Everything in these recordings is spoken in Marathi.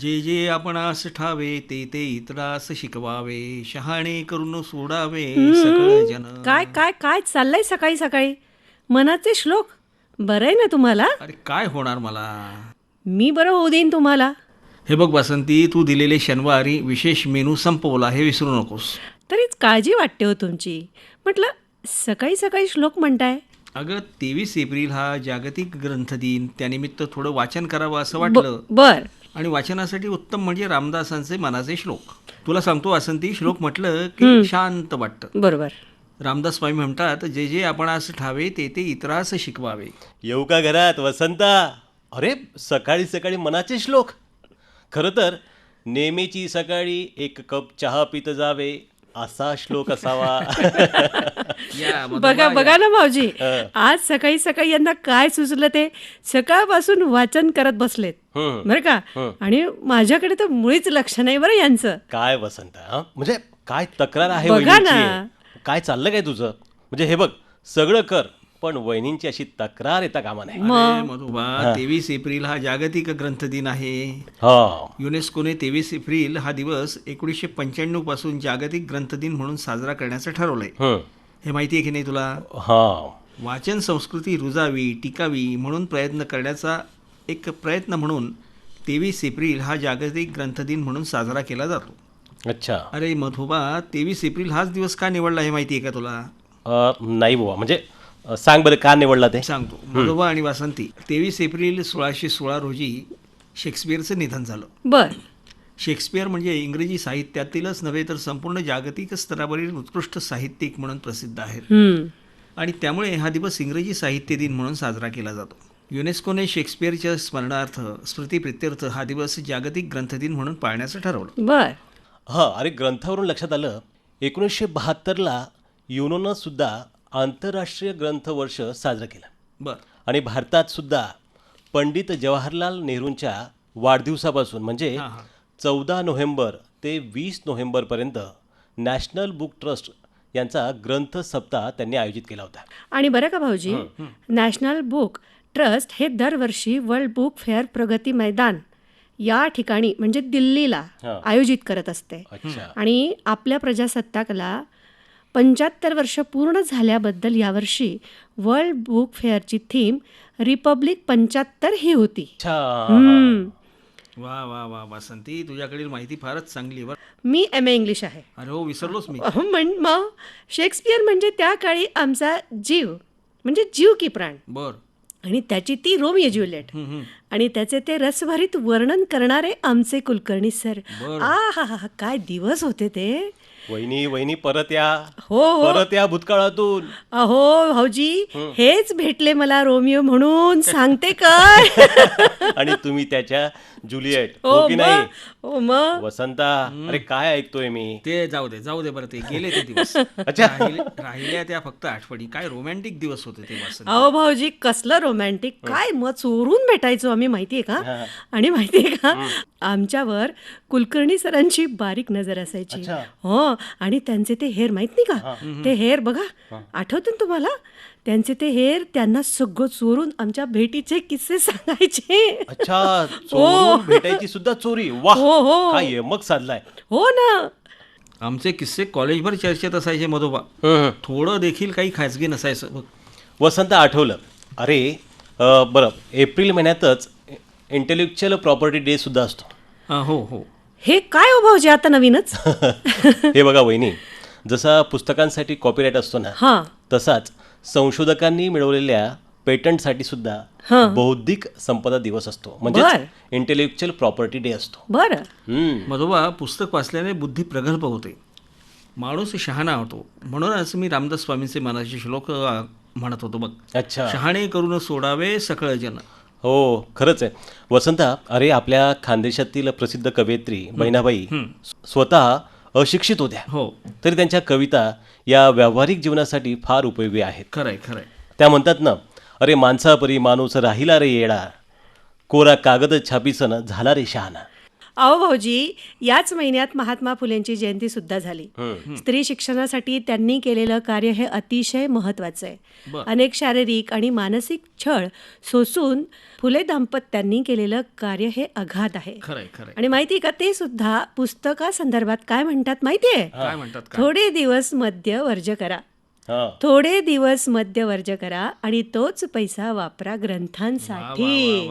जे जे आपणास ठावे ते ते इतरास शिकवावे शहाणे करून सोडावे जन. काय काय काय चाललंय सकाळी सकाळी? मनाचे श्लोक? बरं आहे ना तुम्हाला? अरे काय होणार मला? मी बरं होऊ देईन तुम्हाला. हे बघ वासंती तू दिलेले शनिवारी विशेष मेनू संपवला हे विसरू नकोस. तरीच काळजी वाटते हो तुमची. म्हटलं सकाळी सकाळी श्लोक म्हणताय. अगं तेवीस एप्रिल हा जागतिक ग्रंथ दिन. त्यानिमित्त थोडं वाचन करावं असं वाटलं. बर. आणि वाचनासाठी उत्तम म्हणजे रामदासांचे मनाचे श्लोक. तुला सांगतो वासंती श्लोक म्हटलं की शांत वाटतं. बरोबर. रामदास स्वामी म्हणतात जे जे आपणास ठावे ते ते इतरास शिकवावे. येऊ का घरात वसंता? अरे सकाळी सकाळी मनाचे श्लोक. खरं तर नेहमीची सकाळी एक कप चहा पित जावे असा श्लोक असावा बघा. बघा ना भाऊजी आज सकाळी सकाळी यांना काय सुचलं ते सकाळपासून वाचन करत बसलेत. बरं का आणि माझ्याकडे तर मुळीच लक्ष नाही बरं यांचं काय वसंत हं? म्हणजे काय तक्रार आहे बघा वहिनींची? ना. काय चाललं काय तुझं म्हणजे हे बघ सगळं कर पण वहिनींची अशी तक्रार येता कामा नाही अरे मधुबा तेवीस एप्रिल हा जागतिक ग्रंथ दिन आहे. हा. युनेस्कोने तेवीस एप्रिल हा दिवस एकोणीसशे पंच्याण्णवपासून जागतिक ग्रंथ दिन म्हणून साजरा करण्याचं ठरवलंय. हं. हे माहिती आहे की नाही तुला? हा. वाचन संस्कृती रुजावी टिकावी म्हणून प्रयत्न करण्याचा एक प्रयत्न म्हणून तेवीस एप्रिल हा जागतिक ग्रंथ दिन म्हणून साजरा केला जातो. अच्छा. अरे मधुबा तेवीस एप्रिल हाच दिवस का निवडला हे माहिती आहे का तुला? अ, नाही बुवा. म्हणजे सांग बरं का निवडला ते? सांगतो. मधुबा आणि वासंती. तेवीस एप्रिल सोळाशे सोळा रोजी शेक्सपियरचं निधन झालं. बर. शेक्सपियर म्हणजे इंग्रजी साहित्यातीलच नव्हे तर संपूर्ण जागतिक स्तरावरील उत्कृष्ट साहित्यिक म्हणून प्रसिद्ध आहेत. हम्म. आणि त्यामुळे हा दिवस इंग्रजी साहित्य दिन म्हणून साजरा केला जातो. युनेस्कोने शेक्सपियरच्या स्मरणार्थ स्मृतीप्रित्यर्थ हा दिवस जागतिक ग्रंथदिन म्हणून पाळण्याचं ठरवलं. बर. हा अरे ग्रंथावरून लक्षात आलं. एकोणीसशे बहात्तरला युनोनं सुद्धा आंतरराष्ट्रीय ग्रंथ वर्ष साजरं केलं. बरं. आणि भारतात सुद्धा पंडित जवाहरलाल नेहरूंच्या वाढदिवसापासून म्हणजे. चौदा नोव्हेंबर ते वीस नोव्हेंबरपर्यंत नॅशनल बुक ट्रस्ट यांचा ग्रंथ सप्ताह त्यांनी आयोजित केला होता. आणि बरं का भाऊजी? नॅशनल बुक ट्रस्ट हे दरवर्षी वर्ल्ड बुक फेअर प्रगती मैदान या ठिकाणी म्हणजे दिल्लीला. आयोजित करत असते. अच्छा. आणि आपल्या प्रजासत्ताकला पंच्याहत्तर वर्ष पूर्ण झाल्याबद्दल यावर्षी वर्ल्ड बुक फेअरची थीम रिपब्लिक पंच्याहत्तर ही होती. अच्छा हम्म. वा वा वा वासंती तुझ्याकडील माहिती फारच चांगली बरं. मी एम ए इंग्लिश आहे. अरे हो विसरलोच मी. म्हण मग शेक्सपियर म्हणजे त्या काळी आमचा जीव म्हणजे जीव की प्राण. बरं. आणि त्याची ती रोमियो हम्म. आणि त्याचे ते रसभरीत वर्णन करणारे आमचे कुलकर्णी सर. आ हा हा हा, काय दिवस होते ते. वहिनी वहिनी परत या. हो हो. परत या भूतकाळातून. अहो भाऊजी हेच भेटले मला रोमियो म्हणून. सांगते काय आणि तुम्ही त्याच्या जुलिएट हो हो की नाही? मग हो मग? वसंता अरे काय ऐकतोय मी? ते जाऊ दे जाऊ दे बरं ते. गेले ते दिवस. अच्छा. राहिले- राहिल्या त्या फक्त आठवणी. काय रोमॅन्टिक दिवस होते ते वासंती. अहो भाऊजी कसलं रोमॅन्टिक काय मग चोरून भेटायचो आम्ही माहितीये का? आणि माहितीये का? आमच्यावर कुलकर्णी सरांची बारीक नजर असायची. हो आणि त्यांचे ते हेअर माहीत नाही का? ते हेअर बघा आठवतं ना तुम्हाला? त्यांचे ते हेअर त्यांना सगळं चोरून आमच्या भेटीचे किस्से सांगायचे. अच्छा चोरून भेटायची सुद्धा चोरी. वा हो, हो. काय यमक साधलाय. हो ना. आमचे किस्से कॉलेजभर चर्चेत असायचे मधोबा. थोडं देखील काही खाजगी नसायचं. बघ वसंत आठवलं. अरे बरं एप्रिल महिन्यातच इंटेलेक्च्युअल प्रॉपर्टी डे सुद्धा असतो. हा, हो हो. हे काय हो भाऊजी आता नवीनच? हे बघा वहिनी जसा पुस्तकांसाठी कॉपीराईट असतो ना हा. तसाच संशोधकांनी मिळवलेल्या पेटंटसाठी सुद्धा बौद्धिक संपदा दिवस असतो. म्हणजे बर. इंटेलेक्च्युअल प्रॉपर्टी डे असतो. बरं. हम्म. मधोबा पुस्तक वाचल्याने बुद्धी प्रगल्भ होते. माणूस शहाणा होतो. म्हणूनच मी रामदास स्वामींचे मनाचे श्लोक अ, म्हणत होतो बघ. अच्छा. शहाणे करून सोडावे सकळ जन. हो खरंच आहे. वसंता अरे आपल्या खानदेशातील प्रसिद्ध कवयित्री बहिणाबाई स्वतः अशिक्षित होत्या. हो. तरी त्यांच्या कविता या व्यावहारिक जीवनासाठी फार उपयोगी आहेत. खरंय खरंय त्या म्हणतात ना अरे माणसापरी माणूस राहिला रे येडा. कोरा कागद छापीसन झाला रे शहाणा. अहो भाऊजी याच महिन्यात महात्मा फुलेंची जयंती सुद्धा झाली. स्त्री शिक्षणासाठी त्यांनी केलेलं कार्य हे अतिशय महत्वाचं आहे. अनेक शारीरिक आणि मानसिक छळ सोसून फुले दाम्पत्यांनी केलेलं कार्य हे अगाध आहे. आणि माहिती का ते सुद्धा पुस्तका संदर्भात काय म्हणतात माहितीये काय म्हणतात का थोडे दिवस मद्य वर्ज करा. थोडे दिवस मद्य वर्ज करा आणि तोच पैसा वापरा ग्रंथांसाठी.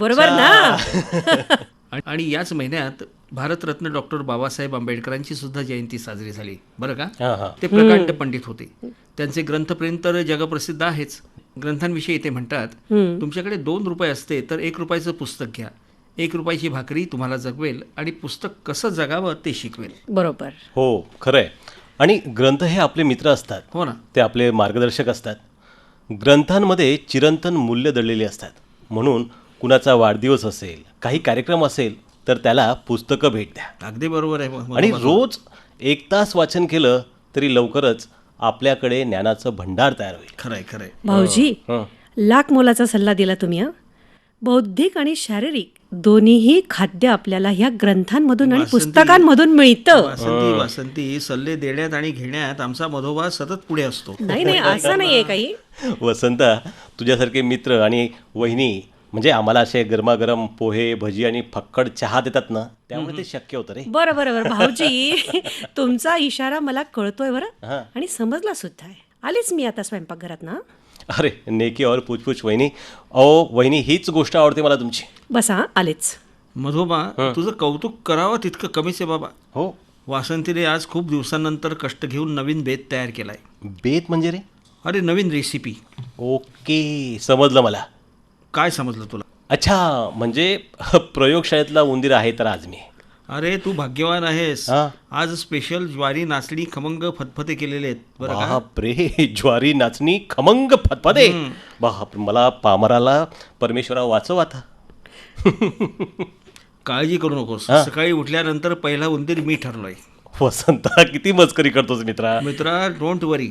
बरोबर ना? आणि- याच महिन्यात भारतरत्न डॉक्टर बाबासाहेब आंबेडकरांची सुद्धा जयंती साजरी झाली. बरं का? ते प्रकांड पंडित होते. त्यांचे ग्रंथप्रेम तर जगप्रसिद्ध आहेच. ग्रंथांविषयी ते म्हणतात. तुमच्याकडे दोन रुपये असते तर एक रुपयाचं पुस्तक घ्या. एक रुपयाची भाकरी तुम्हाला जगवेल आणि पुस्तक कसं जगावं ते शिकवेल. बरोबर. हो खरंय. आणि ग्रंथ हे आपले मित्र असतात. हो ना. ते आपले मार्गदर्शक असतात. ग्रंथांमध्ये चिरंतन मूल्य दडलेली असतात. म्हणून कुणाचा वाढदिवस असेल काही कार्यक्रम असेल तर त्याला पुस्तकं भेट द्या. अगदी बरोबर आहे. आणि रोज एक तास वाचन केलं तरी लवकरच आपल्याकडे ज्ञानाचं भंडार तयार होईल. खरंय खरंय. भाऊजी हं. लाख मोलाचा सल्ला दिला तुम्ही हा? बौद्धिक आणि शारीरिक दोन्हीही खाद्य आपल्याला ह्या ग्रंथांमधून आणि पुस्तकांमधून मिळतं. वासंती वासंती सल्ले देण्यात आणि घेण्यात आमचा मधोबा सतत पुढे असतो. नाही नाही असं नाहीये काही. वसंता तुझ्यासारखे मित्र आणि वहिनी म्हणजे आम्हाला असे गरमागरम पोहे भजी आणि फक्कड चहा देतात ना त्यामुळे ते शक्य होतं रे. बरं बरं बरं. भाऊजी तुमचा इशारा मला कळतोय बरं. हां. आणि समजला सुद्धा आहे. आलीच मी आता स्वयंपाकघरात ना? अरे नेकी और पूछपूछ वहिनी. अहो वहिनी हीच गोष्ट आवडते मला तुमची. बसा हं, आलेच. मधोबा तुझं कौतुक करावं तितकं कमीच आहे बाबा. हो. वासंतीने आज खूप दिवसांनंतर कष्ट घेऊन नवीन बेत तयार केलाय. बेत म्हणजे रे? अरे नवीन रेसिपी ओके समजलं मला. काय समजलं तुला? अच्छा म्हणजे प्रयोगशाळेतला उंदीर आहे तर आज मी. अरे तू भाग्यवान आहेस. हा. आज स्पेशल ज्वारी नाचणी खमंग फतफते केलेले आहेत बरं का? बापरे ज्वारी नाचणी खमंग फतफदे बाप मला पामराला परमेश्वरा वाचव आता. काळजी करू नकोस. सकाळी उठल्यानंतर पहिला उंदीर मी ठरलोय. वसंता किती मस्करी करतोस मित्रा? मित्रा डोंट वरी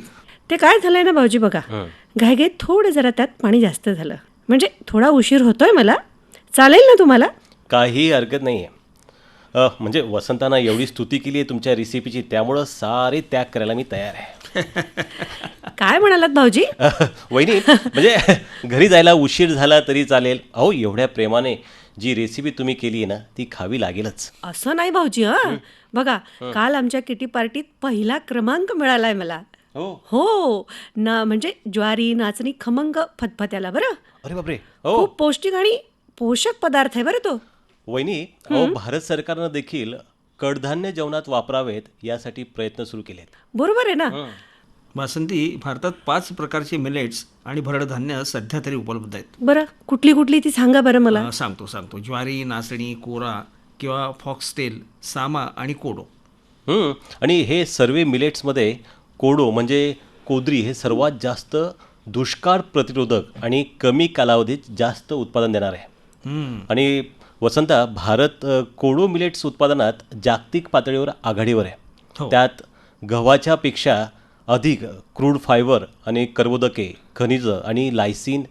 ते काय झालंय ना भाऊजी बघा. घाईघाईत थोडं जरा त्यात पाणी जास्त झालं. म्हणजे थोडा उशीर होतोय मला. चालेल ना तुम्हाला? काही हरकत नाही आहे म्हणजे वसंतानं एवढी स्तुती केली आहे तुमच्या रेसिपीची त्यामुळं सारे त्याग करायला मी तयार आहे. काय म्हणालात भाऊजी? वहिनी म्हणजे घरी जायला उशीर झाला तरी चालेल. अहो एवढ्या प्रेमाने जी रेसिपी तुम्ही केली आहे ना ती खावी लागेलच. असं नाही भाऊजी हा. बघा काल आमच्या किटी पार्टीत पहिला क्रमांक मिळालाय मला. हो. हो. ना म्हणजे ज्वारी नाचणी खमंग फतफत्याला बरं. अरे बापरे. हो. खूप पौष्टिक आणि पोषक पदार्थ आहे बरं तो. वहिनी अहो भारत सरकारनं देखील कडधान्य जेवणात वापरावेत यासाठी प्रयत्न सुरू केलेत. बरोबर आहे ना? वासंती भारतात पाच प्रकारचे मिलेट्स आणि भरड धान्य सध्या तरी उपलब्ध आहेत. बरं कुठली कुठली ती सांगा बरं मला. अं, सांगतो सांगतो. ज्वारी नाचणी कोरा किंवा फॉक्सटेल सामा आणि कोडो. हं, आणि हे सर्व मिलेट्समध्ये कोडो म्हणजे कोदरी हे सर्वात जास्त दुष्काळ प्रतिरोधक आणि कमी कालावधीत जास्त उत्पादन देणार आहे. आणि वसंता भारत कोडो मिलेट्स उत्पादनात जागतिक पातळीवर आघाडीवर आहे. हो. त्यात गव्हाच्या पेक्षा अधिक क्रूड फायबर आणि कर्बोदके खनिजं आणि लायसिन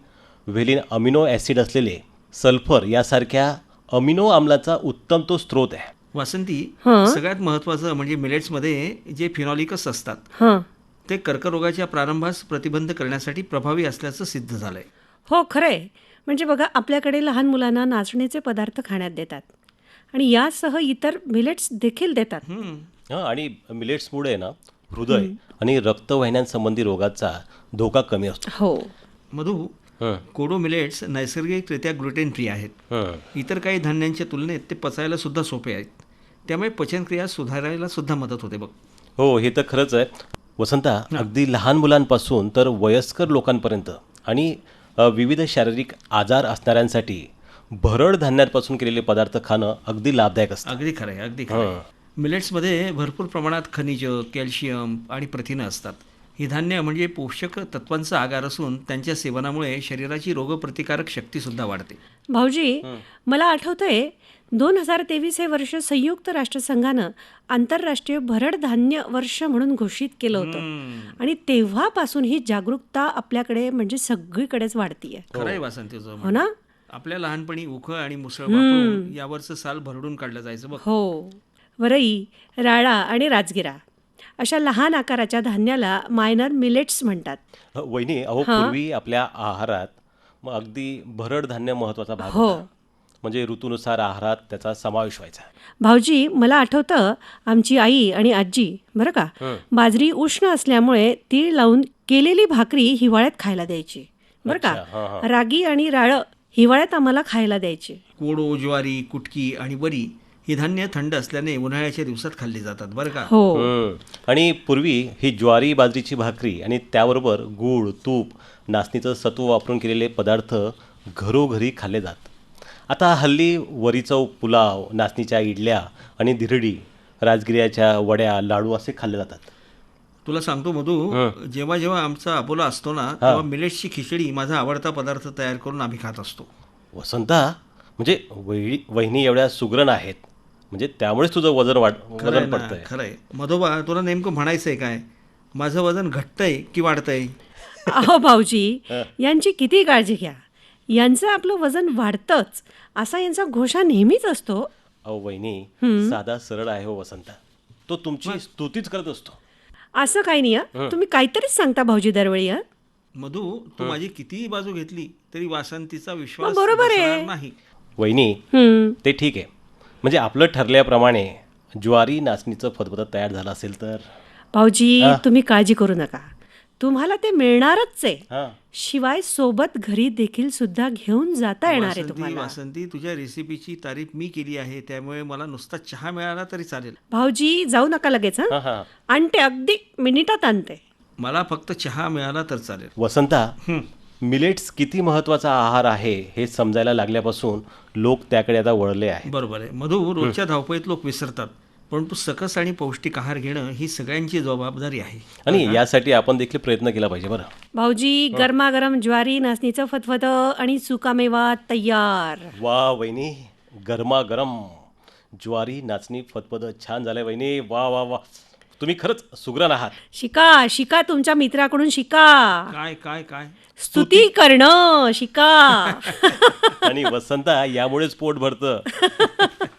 व्हेलिन अमिनो ॲसिड असलेले सल्फर यासारख्या अमिनो आम्लाचा उत्तम तो स्रोत आहे. वासंती. सगळ्यात महत्त्वाचं म्हणजे मिलेट्समध्ये जे फिनॉलिकस असतात हां. ते कर्करोगाच्या प्रारंभास प्रतिबंध करण्यासाठी प्रभावी असल्याचं सिद्ध झालंय. हो खरंय. म्हणजे बघा आपल्याकडे लहान मुलांना नाचणीचे पदार्थ खाण्यात देतात. आणि यासह इतर मिलेट्स देखील देतात. हां आणि मिलेट्समुळे ना हृदय आणि रक्तवाहिन्यांसंबंधी रोगाचा धोका कमी असतो. हो. मधू हं, कोडो मिलेट्स नैसर्गिकरित्या ग्लुटेन फ्री आहेत. हं. इतर काही धान्यांच्या तुलनेत ते पचायला सुद्धा सोपे आहेत. त्यामुळे पचनक्रिया सुधारायला सुद्धा मदत होते बघ. हो हे तर खरंच आहे. वसंता अगदी लहान मुलांपासून तर वयस्कर लोकांपर्यंत आणि विविध शारीरिक आजार असणाऱ्यांसाठी भरड धान्यांपासून केलेले पदार्थ खाणं अगदी लाभदायक असतं. अगदी खरं आहे अगदी खरं. मिलेट्समध्ये भरपूर प्रमाणात खनिज कॅल्शियम आणि प्रथिनं असतात. ही धान्य म्हणजे पोषक तत्वांचा आगार असून त्यांच्या सेवनामुळे शरीराची रोगप्रतिकारक शक्ती सुद्धा वाढते. भाऊजी मला आठवतंय दोन हजार तेवीस हे वर्ष संयुक्त राष्ट्रसंघानं आंतरराष्ट्रीय भरड धान्य वर्ष म्हणून घोषित केलं होतं. आणि तेव्हापासून ही जागरूकता आपल्याकडे म्हणजे सगळीकडेच वाढतीये. खरं आहे वासंतीचं हो ना? आपल्या लहानपणी उखळ आणि मुसळ यावरचं साल भरडून काढलं जायचं बघ. हो. वरई राळा आणि राजगिरा. अशा लहान आकाराच्या धान्याला मायनर मिलेट्स म्हणतात. वहिनी अहो पूर्वी आपल्या आहारात मग अगदी भरड धान्य महत्त्वाचा भाग हो. होता. म्हणजे ऋतूनुसार आहारात त्याचा समावेश व्हायचा. भाऊजी मला आठवतं आमची आई आणि आजी बरं का? बाजरी उष्ण असल्यामुळे तीळ लावून केलेली भाकरी हिवाळ्यात खायला द्यायची. बरं का? रागी आणि राळं हिवाळ्यात आम्हाला खायला द्यायची. कोडो ज्वारी कुटकी आणि वरी ही धान्य थंड असल्याने उन्हाळ्याच्या दिवसात खाल्ली जातात बरं का? हो. हम्म. आणि पूर्वी ही ज्वारी बाजरीची भाकरी आणि त्याबरोबर गूळ तूप नाचणीचं सत्व वापरून केलेले पदार्थ घरोघरी खाल्ले जात. आता हल्ली वरीचव पुलाव नाचणीच्या इडल्या आणि धिरडी राजगिऱ्याच्या वड्या लाडू असे खाल्ले जातात. तुला सांगतो मधू जेव्हा जेव्हा आमचा अपोला असतो ना तेव्हा मिलेट्सची खिचडी माझा आवडता पदार्थ तयार करून आम्ही खात असतो. वसंता म्हणजे वहिनी एवढ्या सुग्रण आहेत. म्हणजे त्यामुळेच तुझं वजन वाढ खरंय वजन पडतंय. खरंय. मधोबा तुला नेमकं म्हणायचंय काय? माझं वजन घटतंय की वाढतंय? अहो भाऊजी यांची किती काळजी घ्या. यांचं आपलं वजन वाढतंच असा यांचा घोषा नेहमीच असतो. अहो वहिनी साधा सरळ आहे हो वसंता. तो तुमची स्तुतीच करत असतो. असं काही नाही हं. तुम्ही काहीतरीच सांगता भाऊजी दरवेळी हं? मधू तू माझी कितीही बाजू घेतली तरी वासंतीचा विश्वास बरोबर आहे. बसणार नाही. वहिनी हं. ते ठीक आहे. म्हणजे आपलं ठरल्याप्रमाणे ज्वारी नाचणीचं फतफत तयार झालं असेल तर? भाऊजी तुम्ही काळजी करू नका. तुम्हाला ते मिळणारच आहे. हां. शिवाय सोबत घरी देखील सुद्धा घेऊन जाता येणार आहे वासंती तुम्हाला. वासंती तुझ्या रेसिपीची तारीफ मी केली आहे त्यामुळे मला नुसता चहा मिळाला तरी चालेल. भाऊजी जाऊ नका लगेच हं. हां हां. आणते अगदी मिनिटात आणते. मला फक्त चहा मिळाला तर चालेल. वसंता मिलेट्स किती महत्त्वाचा आहार आहे हे समजायला लागल्यापासून लोक त्याकडे आता वळले आहे बरोबर आहे. मधू रोजच्या धावपळीत लोक विसरतात परंतु सकस आणि पौष्टिक आहार घेणं ही सगळ्यांची जबाबदारी आहे. आणि यासाठी आपण देखील प्रयत्न केला पाहिजे बरं. भाऊजी गरमागरम ज्वारी नाचणीचं फतफत आणि सुकामेवा तयार. वा वहिनी गरमागरम ज्वारी नाचणी फतफद छान झालंय वहिनी. वा वा वा. तुम्ही खरंच सुग्रण आहात. शिका शिका तुमच्या मित्राकडून शिका. काय काय काय? स्तुती. करणं शिका. आणि वसंता यामुळेच पोट भरतं.